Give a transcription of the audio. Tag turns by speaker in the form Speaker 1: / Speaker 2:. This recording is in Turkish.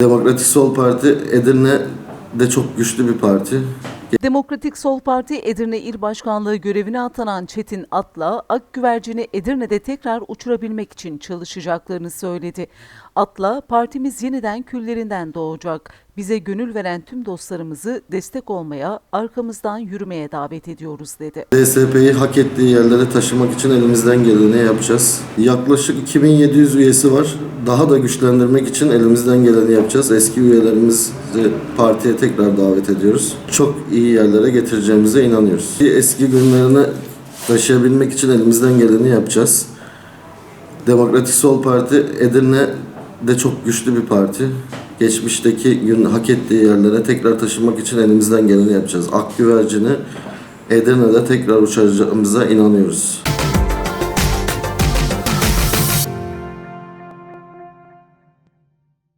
Speaker 1: Demokratik Sol Parti Edirne'de çok güçlü bir parti.
Speaker 2: Demokratik Sol Parti Edirne İl Başkanlığı görevine atanan Çetin Atla, Akgüvercin'i Edirne'de tekrar uçurabilmek için çalışacaklarını söyledi. Atla, partimiz yeniden küllerinden doğacak. Bize gönül veren tüm dostlarımızı destek olmaya, arkamızdan yürümeye davet ediyoruz dedi.
Speaker 1: DSP'yi hak ettiği yerlere taşımak için elimizden geleni yapacağız. Yaklaşık 2700 üyesi var. Daha da güçlendirmek için elimizden geleni yapacağız. Eski üyelerimizi partiye tekrar davet ediyoruz. Çok iyi yerlere getireceğimize inanıyoruz. Eski günlerini taşıyabilmek için elimizden geleni yapacağız. Demokratik Sol Parti Edirne'de çok güçlü bir parti. Geçmişteki gün hak ettiği yerlere tekrar taşımak için elimizden geleni yapacağız. Akgüvercin'i Edirne'de tekrar uçuracağımıza inanıyoruz.